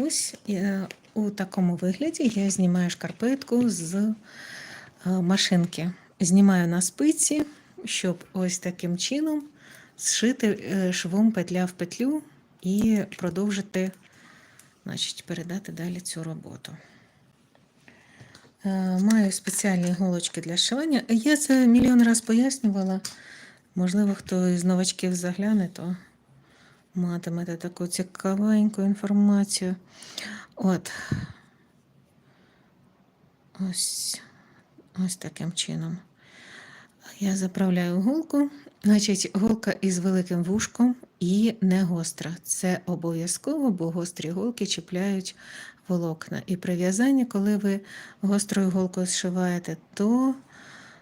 Ось е, у такому вигляді я знімаю шкарпетку з е, машинки. Знімаю на спиці, щоб ось таким чином зшити е, швом петля в петлю і продовжити, значить, передати далі цю роботу. Маю спеціальні голочки для шивання. Я це мільйон раз пояснювала. Можливо, хто із новачків загляне, то матимете таку цікавеньку інформацію. От. Ось, ось таким чином. Я заправляю голку. Значить, голка із великим вушком і не гостра. Це обов'язково, бо гострі голки чіпляють волокна. І при в'язанні, коли ви гострою голкою зшиваєте, то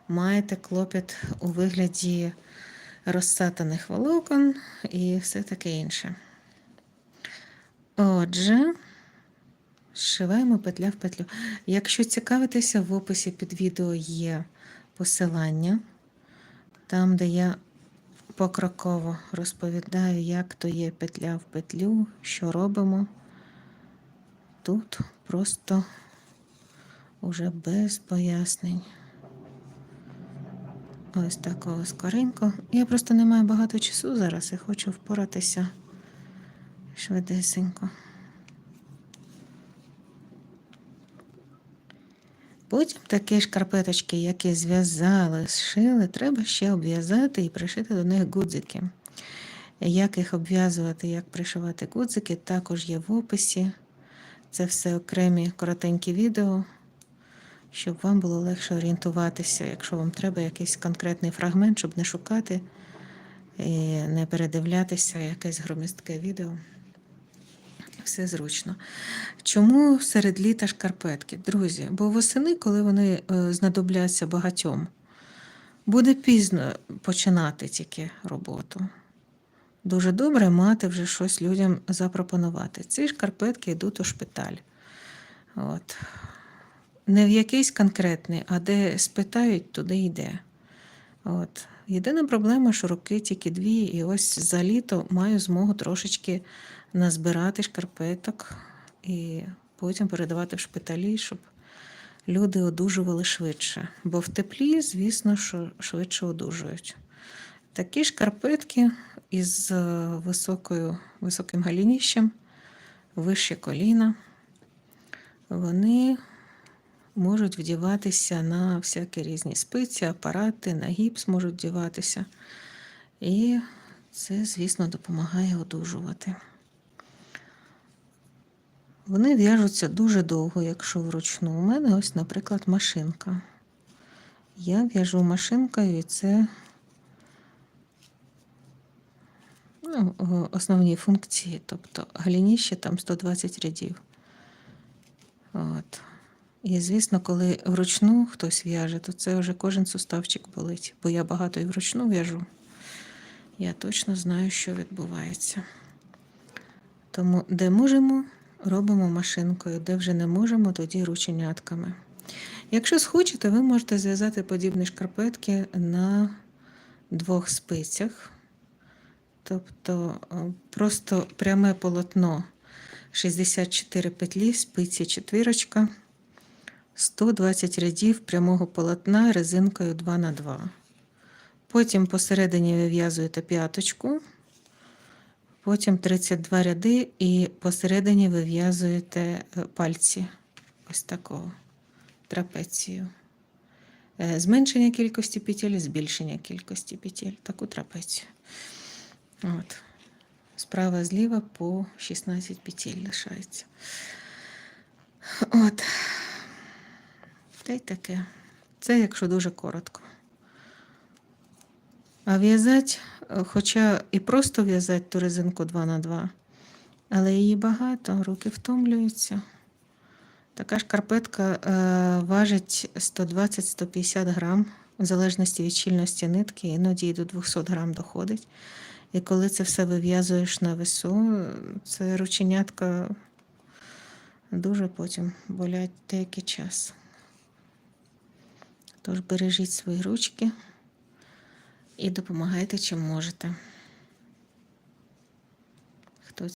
маєте клопіт у вигляді розсатаних волокон і все таке інше. Отже, зшиваємо петля в петлю. Якщо цікавитеся, в описі під відео є посилання, там, де я покроково розповідаю, як то є петля в петлю, що робимо. Тут просто уже без пояснень. Ось такого скоренько. Я просто не маю багато часу зараз і хочу впоратися швидесенько. Потім такі шкарпеточки, які зв'язали, зшили, треба ще обв'язати і пришити до них гудзики. Як їх обв'язувати, як пришивати гудзики, також є в описі. Це все окремі коротенькі відео, щоб вам було легше орієнтуватися, якщо вам треба якийсь конкретний фрагмент, щоб не шукати і не передивлятися якесь громістке відео. Все зручно. Чому серед літа шкарпетки? Друзі, бо восени, коли вони е, знадобляться багатьом, буде пізно починати тільки роботу. Дуже добре мати вже щось людям запропонувати. Ці шкарпетки йдуть у шпиталь. От. Не в якийсь конкретний, а де спитають, туди йде. От. Єдина проблема, що руки тільки дві, і ось за літо маю змогу трошечки назбирати шкарпеток і потім передавати в шпиталі, щоб люди одужували швидше. Бо в теплі, звісно, що швидше одужують. Такі шкарпетки із е, високою, високим галініщем, вище коліна, вони можуть вдіватися на всякі різні спиці, апарати, на гіпс можуть вдіватися. І це, звісно, допомагає одужувати. Вони в'яжуться дуже довго, якщо вручну. У мене ось, наприклад, машинка. Я в'яжу машинкою, і це ну, основні функції, тобто галініще там 120 рядів. От. І, звісно, коли вручну хтось в'яже, то це вже кожен суставчик болить, бо я багато і вручну в'яжу. Я точно знаю, що відбувається. Тому, де можемо, робимо машинкою, де вже не можемо, тоді рученятками. Якщо схочете, ви можете зв'язати подібні шкарпетки на двох спицях. Тобто просто пряме полотно 64 петлі, спиці четвірочка, 120 рядів прямого полотна резинкою 2х2. Потім посередині вив'язуєте п'яточку, потім 32 ряди і посередині вив'язуєте е, пальці ось такого трапецію. Е, Зменшення кількості петель, збільшення кількості петель, таку трапецію. От. Справа зліва по 16 петель лишається. От. Та й таке. Це якщо дуже коротко. А в'язати, хоча і просто в'язати ту резинку 2 на 2 але її багато, руки втомлюються. Така шкарпетка е, важить 120-150 грам, в залежності від щільності нитки, іноді і до 200 грам доходить. І коли це все вив'язуєш на весу, це рученятка дуже потім болять деякий час. Тож бережіть свої ручки і допомагайте, чим можете.